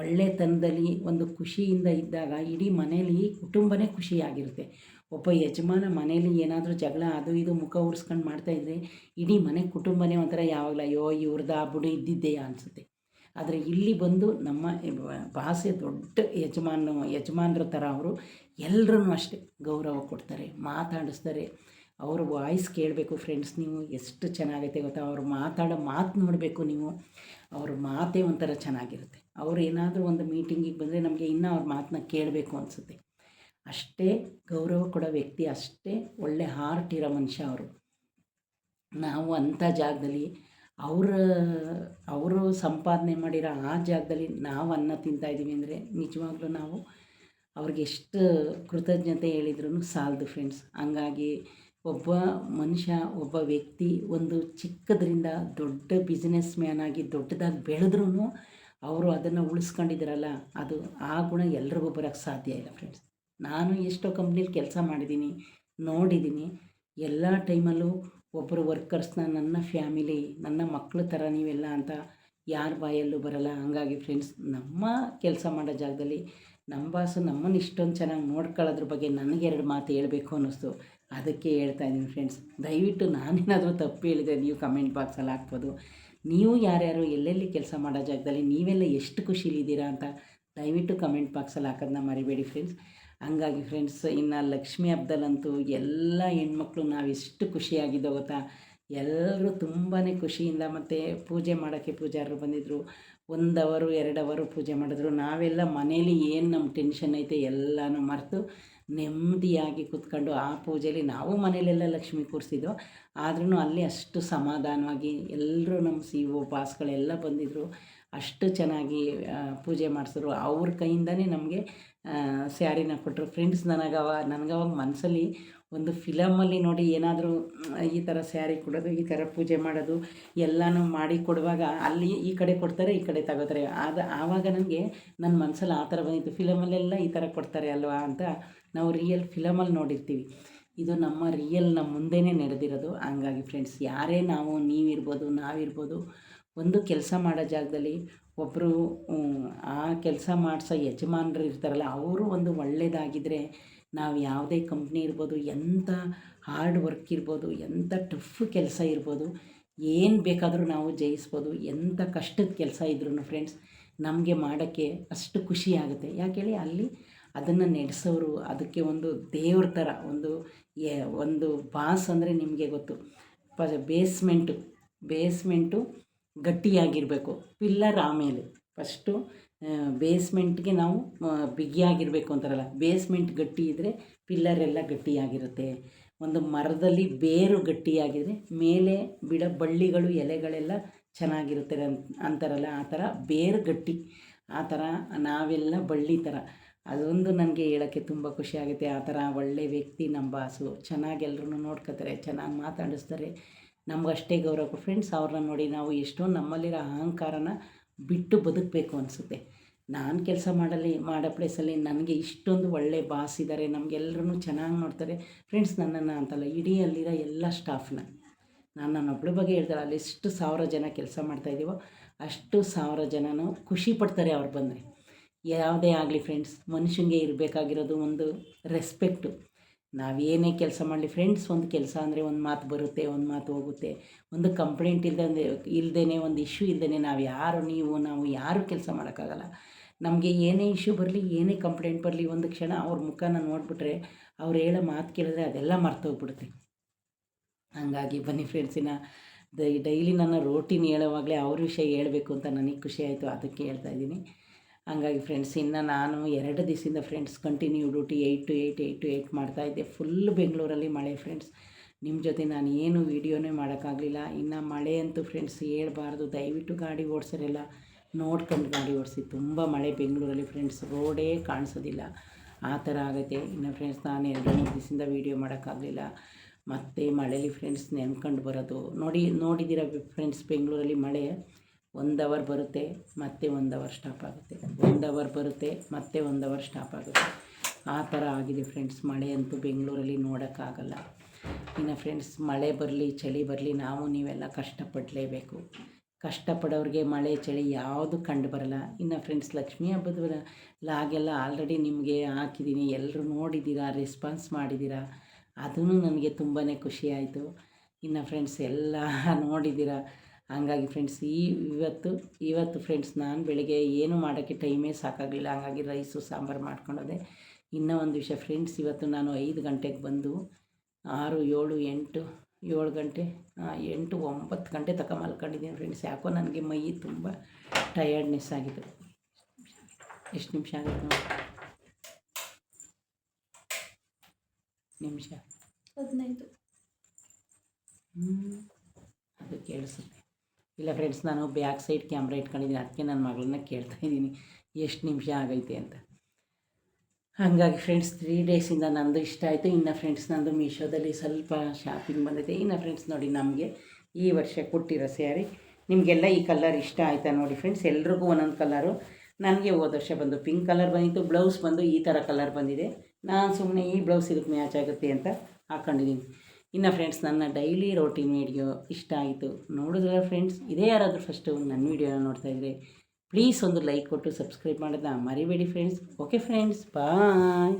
ಒಳ್ಳೆತನದಲ್ಲಿ ಒಂದು ಖುಷಿಯಿಂದ ಇದ್ದಾಗ ಇಡೀ ಮನೇಲಿ ಕುಟುಂಬನೇ ಖುಷಿಯಾಗಿರುತ್ತೆ. ಒಬ್ಬ ಯಜಮಾನ ಮನೇಲಿ ಏನಾದರೂ ಜಗಳ ಅದು ಇದು ಮುಖ ಉರ್ಸ್ಕೊಂಡು ಮಾಡ್ತಾಯಿದ್ರೆ ಇಡೀ ಮನೆ ಕುಟುಂಬನೇ ಒಂಥರ ಯಾವಾಗಲ ಅಯ್ಯೋ ಇವ್ರದ್ದು ಆ ಬುಡು ಇದ್ದಿದ್ದೆಯಾ ಅನಿಸುತ್ತೆ. ಆದರೆ ಇಲ್ಲಿ ಬಂದು ನಮ್ಮ ಭಾಷೆ ದೊಡ್ಡ ಯಜಮಾನ, ಯಜಮಾನರ ಥರ ಅವರು ಎಲ್ಲರೂ ಅಷ್ಟೇ ಗೌರವ ಕೊಡ್ತಾರೆ, ಮಾತಾಡಿಸ್ತಾರೆ. ಅವ್ರ ವಾಯ್ಸ್ ಕೇಳಬೇಕು ಫ್ರೆಂಡ್ಸ್ ನೀವು ಎಷ್ಟು ಚೆನ್ನಾಗೈತೆ ಗೊತ್ತಾ? ಅವ್ರು ಮಾತಾಡೋ ಮಾತು ನೋಡಬೇಕು ನೀವು. ಅವ್ರ ಮಾತೇ ಒಂಥರ ಚೆನ್ನಾಗಿರುತ್ತೆ. ಅವ್ರು ಏನಾದರೂ ಒಂದು ಮೀಟಿಂಗಿಗೆ ಬಂದರೆ ನಮಗೆ ಇನ್ನೂ ಅವ್ರ ಮಾತನ್ನ ಕೇಳಬೇಕು ಅನಿಸುತ್ತೆ. ಅಷ್ಟೇ ಗೌರವ ಕೊಡೋ ವ್ಯಕ್ತಿ, ಅಷ್ಟೇ ಒಳ್ಳೆ ಹಾರ್ಟ್ ಇರೋ ಮನುಷ್ಯ ಅವರು. ನಾವು ಅಂಥ ಜಾಗದಲ್ಲಿ ಅವರ, ಅವರು ಸಂಪಾದನೆ ಮಾಡಿರೋ ಆ ಜಾಗದಲ್ಲಿ ನಾವು ಅನ್ನ ತಿಂತಾಯಿದ್ದೀವಿ ಅಂದರೆ ನಿಜವಾಗ್ಲೂ ನಾವು ಅವ್ರಿಗೆ ಎಷ್ಟು ಕೃತಜ್ಞತೆ ಹೇಳಿದ್ರು ಸಾಲದು ಫ್ರೆಂಡ್ಸ್ ಹಂಗಾಗಿ ಒಬ್ಬ ಮನುಷ್ಯ, ಒಬ್ಬ ವ್ಯಕ್ತಿ ಒಂದು ಚಿಕ್ಕದರಿಂದ ದೊಡ್ಡ ಬಿಸ್ನೆಸ್ ಮ್ಯಾನ್ ಆಗಿ ದೊಡ್ಡದಾಗಿ ಬೆಳೆದ್ರೂ ಅವರು ಅದನ್ನು ಉಳಿಸ್ಕೊಂಡಿದ್ದಾರಲ್ಲ ಅದು ಆ ಗುಣ ಎಲ್ರಿಗೂ ಬರೋಕ್ಕೆ ಸಾಧ್ಯ ಇಲ್ಲ ಫ್ರೆಂಡ್ಸ್ ನಾನು ಎಷ್ಟೋ ಕಂಪ್ನೀಲಿ ಕೆಲಸ ಮಾಡಿದ್ದೀನಿ ನೋಡಿದ್ದೀನಿ ಎಲ್ಲ ಟೈಮಲ್ಲೂ ಒಬ್ಬರು ವರ್ಕರ್ಸ್ನ ನನ್ನ ಫ್ಯಾಮಿಲಿ ನನ್ನ ಮಕ್ಕಳ ಥರ ನೀವೆಲ್ಲ ಅಂತ ಯಾರ ಬಾಯಲ್ಲೂ ಬರಲ್ಲ. ಹಂಗಾಗಿ ಫ್ರೆಂಡ್ಸ್ ನಮ್ಮ ಕೆಲಸ ಮಾಡೋ ಜಾಗದಲ್ಲಿ ನಮ್ಮ ಬಾಸು ನಮ್ಮನ್ನು ಇಷ್ಟೊಂದು ಚೆನ್ನಾಗಿ ನೋಡ್ಕೊಳ್ಳೋದ್ರ ಬಗ್ಗೆ ನನಗೆ ಎರಡು ಮಾತು ಹೇಳಬೇಕು ಅನ್ನಿಸ್ತು. ಅದಕ್ಕೆ ಹೇಳ್ತಾ ಇದ್ದೀನಿ ಫ್ರೆಂಡ್ಸ್ ದಯವಿಟ್ಟು ನಾನೇನಾದರೂ ತಪ್ಪು ಹೇಳಿದರೆ ನೀವು ಕಮೆಂಟ್ ಬಾಕ್ಸಲ್ಲಿ ಹಾಕ್ಬೋದು. ನೀವು ಯಾರ್ಯಾರು ಎಲ್ಲೆಲ್ಲಿ ಕೆಲಸ ಮಾಡೋ ಜಾಗದಲ್ಲಿ ನೀವೆಲ್ಲ ಎಷ್ಟು ಖುಷಿಲಿದ್ದೀರಾ ಅಂತ ದಯವಿಟ್ಟು ಕಮೆಂಟ್ ಬಾಕ್ಸಲ್ಲಿ ಹಾಕೋದನ್ನ ಮರಿಬೇಡಿ ಫ್ರೆಂಡ್ಸ್ ಹಂಗಾಗಿ ಫ್ರೆಂಡ್ಸ್ ಇನ್ನು ಲಕ್ಷ್ಮಿ ಹಬ್ದಲ್ಲಂತೂ ಎಲ್ಲ ಹೆಣ್ಮಕ್ಳು ನಾವು ಎಷ್ಟು ಖುಷಿಯಾಗಿದ್ದೋ ಗೊತ್ತಾ? ಎಲ್ಲರೂ ತುಂಬಾ ಖುಷಿಯಿಂದ ಮತ್ತು ಪೂಜೆ ಮಾಡೋಕ್ಕೆ ಪೂಜಾರರು ಬಂದಿದ್ದರು ಒಂದು ಅವರು ಎರಡು ಅವರು ಪೂಜೆ ಮಾಡಿದ್ರು. ನಾವೆಲ್ಲ ಮನೇಲಿ ಏನು ನಮ್ಮ ಟೆನ್ಷನ್ ಐತೆ ಎಲ್ಲನೂ ಮರೆತು ನೆಮ್ಮದಿಯಾಗಿ ಕೂತ್ಕೊಂಡು ಆ ಪೂಜೆಯಲ್ಲಿ ನಾವು ಮನೇಲೆಲ್ಲ ಲಕ್ಷ್ಮಿ ಕೂರಿಸಿದ್ದೋ ಆದ್ರೂ ಅಲ್ಲಿ ಅಷ್ಟು ಸಮಾಧಾನವಾಗಿ ಎಲ್ಲರೂ ನಮ್ಮ ಸಿ ಒ ಪಾಸ್ಗಳೆಲ್ಲ ಬಂದಿದ್ದರು ಅಷ್ಟು ಚೆನ್ನಾಗಿ ಪೂಜೆ ಮಾಡಿಸಿದ್ರು. ಅವ್ರ ಕೈಯಿಂದನೇ ನಮಗೆ ಸ್ಯಾರಿನ ಕೊಟ್ಟರು ಫ್ರೆಂಡ್ಸ್ ನನಗವ, ನನಗವಾಗ ಮನಸ್ಸಲ್ಲಿ ಒಂದು ಫಿಲಮಲ್ಲಿ ನೋಡಿ ಏನಾದರೂ ಈ ಥರ ಸ್ಯಾರಿ ಕೊಡೋದು, ಈ ಥರ ಪೂಜೆ ಮಾಡೋದು, ಎಲ್ಲನೂ ಮಾಡಿ ಕೊಡುವಾಗ ಅಲ್ಲಿ ಈ ಕಡೆ ಕೊಡ್ತಾರೆ, ಈ ಕಡೆ ತಗೋತಾರೆ. ಆದ, ಆವಾಗ ನನಗೆ ನನ್ನ ಮನಸ್ಸಲ್ಲಿ ಆ ಥರ ಬಂದಿತ್ತು. ಫಿಲಮಲ್ಲೆಲ್ಲ ಈ ಥರ ಕೊಡ್ತಾರೆ ಅಲ್ವಾ ಅಂತ ನಾವು ರಿಯಲ್ ಫಿಲಮಲ್ಲಿ ನೋಡಿರ್ತೀವಿ. ಇದು ನಮ್ಮ ರಿಯಲ್ ನಮ್ಮ ಮುಂದೆನೇ ನಡೆದಿರೋದು. ಹಂಗಾಗಿ ಫ್ರೆಂಡ್ಸ್ ಯಾರೇ ನಾವು, ನೀವಿರ್ಬೋದು, ನಾವಿರ್ಬೋದು, ಒಂದು ಕೆಲಸ ಮಾಡೋ ಜಾಗದಲ್ಲಿ ಒಬ್ಬರು ಆ ಕೆಲಸ ಮಾಡಿಸೋ ಯಜಮಾನರು ಇರ್ತಾರಲ್ಲ, ಅವರು ಒಂದು ಒಳ್ಳೆಯದಾಗಿದ್ದರೆ ನಾವು ಯಾವುದೇ ಕಂಪ್ನಿ ಇರ್ಬೋದು ಎಂಥ ಹಾರ್ಡ್ ವರ್ಕ್ ಇರ್ಬೋದು ಎಂಥ ಟಫ್ ಕೆಲಸ ಇರ್ಬೋದು, ಏನು ಬೇಕಾದರೂ ನಾವು ಜಯಿಸ್ಬೋದು ಎಂಥ ಕಷ್ಟದ ಕೆಲಸ ಇದ್ರೂ ಫ್ರೆಂಡ್ಸ್ ನಮಗೆ ಮಾಡೋಕ್ಕೆ ಅಷ್ಟು ಖುಷಿ ಆಗುತ್ತೆ. ಯಾಕೆ ಹೇಳಿ ಅಲ್ಲಿ ಅದನ್ನು ನಡೆಸೋರು, ಅದಕ್ಕೆ ಒಂದು ದೇವ್ರ ಥರ ಒಂದು ಒಂದು ಬಾಸ್ ಅಂದರೆ ನಿಮಗೆ ಗೊತ್ತು. ಪ ಬೇಸ್ಮೆಂಟು ಬೇಸ್ಮೆಂಟು ಗಟ್ಟಿಯಾಗಿರಬೇಕು. ಪಿಲ್ಲರ್ ಆಮೇಲೆ. ಫಸ್ಟು ಬೇಸ್ಮೆಂಟ್ಗೆ ನಾವು ಬಿಗಿಯಾಗಿರಬೇಕು ಅಂತಾರಲ್ಲ. ಬೇಸ್ಮೆಂಟ್ ಗಟ್ಟಿ ಇದ್ದರೆ ಪಿಲ್ಲರ್ ಎಲ್ಲ ಗಟ್ಟಿಯಾಗಿರುತ್ತೆ. ಒಂದು ಮರದಲ್ಲಿ ಬೇರು ಗಟ್ಟಿಯಾಗಿದ್ದರೆ ಮೇಲೆ ಬಿಡ, ಬಳ್ಳಿಗಳು, ಎಲೆಗಳೆಲ್ಲ ಚೆನ್ನಾಗಿರುತ್ತೆ ಅಂತಾರಲ್ಲ, ಆ ಥರ ಬೇರು ಗಟ್ಟಿ, ಆ ಥರ ನಾವೆಲ್ಲ ಬಳ್ಳಿ ಥರ. ಅದೊಂದು ನನಗೆ ಹೇಳೋಕ್ಕೆ ತುಂಬ ಖುಷಿಯಾಗುತ್ತೆ ಆ ಥರ ಒಳ್ಳೆ ವ್ಯಕ್ತಿ ನಮ್ಮ ಬಾಸು. ಚೆನ್ನಾಗಿ ಎಲ್ಲರೂ ನೋಡ್ಕೋತಾರೆ, ಚೆನ್ನಾಗಿ ಮಾತಾಡಿಸ್ತಾರೆ. ನಮಗಷ್ಟೇ ಗೌರವ ಫ್ರೆಂಡ್ಸ್ ಅವ್ರನ್ನ ನೋಡಿ ನಾವು ಎಷ್ಟೋ ನಮ್ಮಲ್ಲಿರೋ ಅಹಂಕಾರನ ಬಿಟ್ಟು ಬದುಕಬೇಕು ಅನಿಸುತ್ತೆ. ನಾನು ಕೆಲಸ ಮಾಡಲಿ, ಮಾಡೋ ಪ್ಲೇಸಲ್ಲಿ ನನಗೆ ಇಷ್ಟೊಂದು ಒಳ್ಳೆ ಬಾಸ್ ಇದ್ದಾರೆ ನಮಗೆಲ್ಲರೂ ಚೆನ್ನಾಗಿ ನೋಡ್ತಾರೆ. ಫ್ರೆಂಡ್ಸ್ ನನ್ನನ್ನು ಅಂತಲ್ಲ, ಇಡೀ ಅಲ್ಲಿರೋ ಎಲ್ಲ ಸ್ಟಾಫ್ನ ನಾನು ನನ್ನ ಒಬ್ಬಳ ಬಗ್ಗೆ ಹೇಳ್ತಾರೆ ಅಲ್ಲಿ ಎಷ್ಟು ಸಾವಿರ ಜನ ಕೆಲಸ ಮಾಡ್ತಾಯಿದ್ದೀವೋ ಅಷ್ಟು ಸಾವಿರ ಜನನೂ ಖುಷಿ ಪಡ್ತಾರೆ ಅವ್ರು ಬಂದರೆ. ಯಾವುದೇ ಆಗಲಿ ಫ್ರೆಂಡ್ಸ್ ಮನುಷ್ಯನಿಗೆ ಇರಬೇಕಾಗಿರೋದು ಒಂದು ರೆಸ್ಪೆಕ್ಟು ನಾವೇನೇ ಕೆಲಸ ಮಾಡಲಿ ಫ್ರೆಂಡ್ಸ್ ಒಂದು ಕೆಲಸ ಅಂದರೆ ಒಂದು ಮಾತು ಬರುತ್ತೆ, ಒಂದು ಮಾತು ಹೋಗುತ್ತೆ. ಒಂದು ಕಂಪ್ಲೇಂಟ್ ಇಲ್ಲದೆ ಇಲ್ಲದೇ ಒಂದು ಇಶ್ಯೂ ಇಲ್ಲದೇ ನಾವು ಯಾರು, ನೀವು, ನಾವು ಯಾರು ಕೆಲಸ ಮಾಡೋಕ್ಕಾಗಲ್ಲ. ನಮಗೆ ಏನೇ ಇಶ್ಯೂ ಬರಲಿ, ಏನೇ ಕಂಪ್ಲೇಂಟ್ ಬರಲಿ, ಒಂದು ಕ್ಷಣ ಅವ್ರ ಮುಖನ ನೋಡಿಬಿಟ್ರೆ ಅವ್ರು ಹೇಳೋ ಮಾತು ಕೇಳಿದ್ರೆ ಅದೆಲ್ಲ ಮರ್ತೋಗ್ಬಿಡುತ್ತೆ. ಹಾಗಾಗಿ ಬನ್ನಿ ಫ್ರೆಂಡ್ಸಿನ ಡೈಲಿ ನನ್ನ ರೋಟೀನ್ ಹೇಳೋವಾಗಲೇ ಅವ್ರ ವಿಷಯ ಹೇಳಬೇಕು ಅಂತ ನನಗೆ ಖುಷಿ ಆಯಿತು, ಅದಕ್ಕೆ ಹೇಳ್ತಾ ಇದ್ದೀನಿ. ಹಂಗಾಗಿ ಫ್ರೆಂಡ್ಸ್ ಇನ್ನು ನಾನು ಎರಡು ದಿವಸದಿಂದ friends continue duty eight to eight eight to eight ಮಾಡ್ತಾಯಿದ್ದೆ ಫುಲ್ ಬೆಂಗಳೂರಲ್ಲಿ ಮಳೆ ಫ್ರೆಂಡ್ಸ್ ನಿಮ್ಮ ಜೊತೆ ನಾನು ಏನು ವೀಡಿಯೋನೇ ಮಾಡೋಕ್ಕಾಗಲಿಲ್ಲ. ಇನ್ನು ಮಳೆ ಅಂತೂ ಫ್ರೆಂಡ್ಸ್ ಹೇಳ್ಬಾರ್ದು. ದಯವಿಟ್ಟು ಗಾಡಿ ಓಡಿಸೋರೆಲ್ಲ ನೋಡ್ಕೊಂಡು ಗಾಡಿ ಓಡಿಸಿ. ತುಂಬ ಮಳೆ ಬೆಂಗಳೂರಲ್ಲಿ ಫ್ರೆಂಡ್ಸ್ ರೋಡೇ ಕಾಣಿಸೋದಿಲ್ಲ. ಆ ಥರ ಆಗುತ್ತೆ ಇನ್ನು ಫ್ರೆಂಡ್ಸ್ ನಾನು ಎರಡು ಮೂರು ದಿವಸದಿಂದ ವೀಡಿಯೋ ಮಾಡೋಕ್ಕಾಗಲಿಲ್ಲ. ಮತ್ತು ಮಳೇಲಿ ಫ್ರೆಂಡ್ಸ್ ನೆನ್ಕೊಂಡು ಬರೋದು. ನೋಡಿ, ನೋಡಿದ್ದೀರ ಫ್ರೆಂಡ್ಸ್ ಬೆಂಗಳೂರಲ್ಲಿ ಮಳೆ? ಒಂದು ಅವರ್ ಬರುತ್ತೆ, ಮತ್ತೆ ಒಂದು ಅವರ್ ಸ್ಟಾಪ್ ಆಗುತ್ತೆ. ಒಂದು ಅವರ್ ಬರುತ್ತೆ, ಮತ್ತೆ ಒಂದು ಅವರ್ ಸ್ಟಾಪ್ ಆಗುತ್ತೆ. ಆ ಥರ ಆಗಿದೆ ಫ್ರೆಂಡ್ಸ್ ಮಳೆ ಅಂತೂ ಬೆಂಗಳೂರಲ್ಲಿ ನೋಡೋಕ್ಕಾಗಲ್ಲ. ಇನ್ನು ಫ್ರೆಂಡ್ಸ್ ಮಳೆ ಬರಲಿ, ಚಳಿ ಬರಲಿ, ನಾವು ನೀವೆಲ್ಲ ಕಷ್ಟಪಡಲೇಬೇಕು. ಕಷ್ಟಪಡೋರಿಗೆ ಮಳೆ, ಚಳಿ ಯಾವುದು ಕಂಡು ಬರಲ್ಲ. ಇನ್ನು ಫ್ರೆಂಡ್ಸ್ ಲಕ್ಷ್ಮೀ ಹಬ್ಬದ ಲಾಗೆಲ್ಲ ಆಲ್ರೆಡಿ ನಿಮಗೆ ಹಾಕಿದ್ದೀನಿ ಎಲ್ಲರೂ ನೋಡಿದ್ದೀರಾ ರೆಸ್ಪಾನ್ಸ್ ಮಾಡಿದ್ದೀರಾ ಅದೂ ನನಗೆ ತುಂಬಾ ಖುಷಿಯಾಯಿತು ಇನ್ನು ಫ್ರೆಂಡ್ಸ್ ಎಲ್ಲ ನೋಡಿದ್ದೀರಾ ಹಂಗಾಗಿ ಫ್ರೆಂಡ್ಸ್ ಈ ಇವತ್ತು ಇವತ್ತು ಫ್ರೆಂಡ್ಸ್ ನಾನು ಬೆಳಗ್ಗೆ ಏನು ಮಾಡೋಕ್ಕೆ ಟೈಮೇ ಸಾಕಾಗಲಿಲ್ಲ. ಹಂಗಾಗಿ ರೈಸು ಸಾಂಬಾರು ಮಾಡ್ಕೊಂಡೋದೆ ಇನ್ನೂ ಒಂದು ವಿಷಯ ಫ್ರೆಂಡ್ಸ್ ಇವತ್ತು ನಾನು ಐದು ಗಂಟೆಗೆ ಬಂದು ಆರು ಏಳು ಎಂಟು ಏಳು ಗಂಟೆ ಎಂಟು ಒಂಬತ್ತು ಗಂಟೆ ತಕ ಮಲ್ಕೊಂಡಿದ್ದೀನಿ ಫ್ರೆಂಡ್ಸ್ ಯಾಕೋ ನನಗೆ ಮೈ ತುಂಬ ಟಯರ್ಡ್ನೆಸ್ ಆಗಿದೆ. ಎಷ್ಟು ನಿಮಿಷ ಆಗುತ್ತೆ ನಿಮಿಷ. ಹದಿನೈದು. ಹ್ಞೂ ಅದು ಕೇಳಿಸುತ್ತೆ. ಇಲ್ಲ ಫ್ರೆಂಡ್ಸ್ ನಾನು ಬ್ಯಾಕ್ ಸೈಡ್ ಕ್ಯಾಮ್ರಾ ಇಟ್ಕೊಂಡಿದ್ದೀನಿ. ಅದಕ್ಕೆ ನನ್ನ ಮಗಳನ್ನ ಕೇಳ್ತಾ ಇದ್ದೀನಿ. ಎಷ್ಟು ನಿಮಿಷ ಆಗೈತೆ ಅಂತ. ಹಾಗಾಗಿ ಫ್ರೆಂಡ್ಸ್ ತ್ರೀ ಡೇಸಿಂದ ನಂದು ಇಷ್ಟ ಆಯಿತು. ಇನ್ನು ಫ್ರೆಂಡ್ಸ್ ನಂದು ಮೀಶೋದಲ್ಲಿ ಸ್ವಲ್ಪ ಶಾಪಿಂಗ್ ಬಂದೈತೆ. ಇನ್ನು ಫ್ರೆಂಡ್ಸ್ ನೋಡಿ ನಮಗೆ ಈ ವರ್ಷ ಕೊಟ್ಟಿರೋ ಸ್ಯಾರಿ ನಿಮಗೆಲ್ಲ ಈ ಕಲರ್ ಇಷ್ಟ ಆಯಿತಾ ನೋಡಿ ಫ್ರೆಂಡ್ಸ್ ಎಲ್ರಿಗೂ ಒಂದೊಂದು ಕಲರು ನನಗೆ ಹೋದ ವರ್ಷ ಬಂದು ಪಿಂಕ್ ಕಲರ್ ಬಂದಿತ್ತು. ಬ್ಲೌಸ್ ಬಂದು ಈ ಥರ ಕಲರ್ ಬಂದಿದೆ. ನಾನು ಸುಮ್ಮನೆ ಈ ಬ್ಲೌಸ್ ಇದಕ್ಕೆ ಮ್ಯಾಚ್ ಆಗುತ್ತೆ ಅಂತ ಹಾಕ್ಕೊಂಡಿದ್ದೀನಿ ಇನ್ನು ಫ್ರೆಂಡ್ಸ್ ನನ್ನ ಡೈಲಿ ರೋಟೀನ್ ವೀಡಿಯೋ ಇಷ್ಟ ಆಯಿತು. ನೋಡಿದ್ರೆ ಫ್ರೆಂಡ್ಸ್ ಇದೇ ಯಾರಾದರೂ ಫಸ್ಟು ನನ್ನ ವೀಡಿಯೋನ ಇದ್ದರೆ ಪ್ಲೀಸ್ ಒಂದು ಲೈಕ್ ಕೊಟ್ಟು ಸಬ್ಸ್ಕ್ರೈಬ್ ಮಾಡೋದನ್ನ ಮರಿಬೇಡಿ ಫ್ರೆಂಡ್ಸ್ ಓಕೆ ಫ್ರೆಂಡ್ಸ್ ಬಾಯ್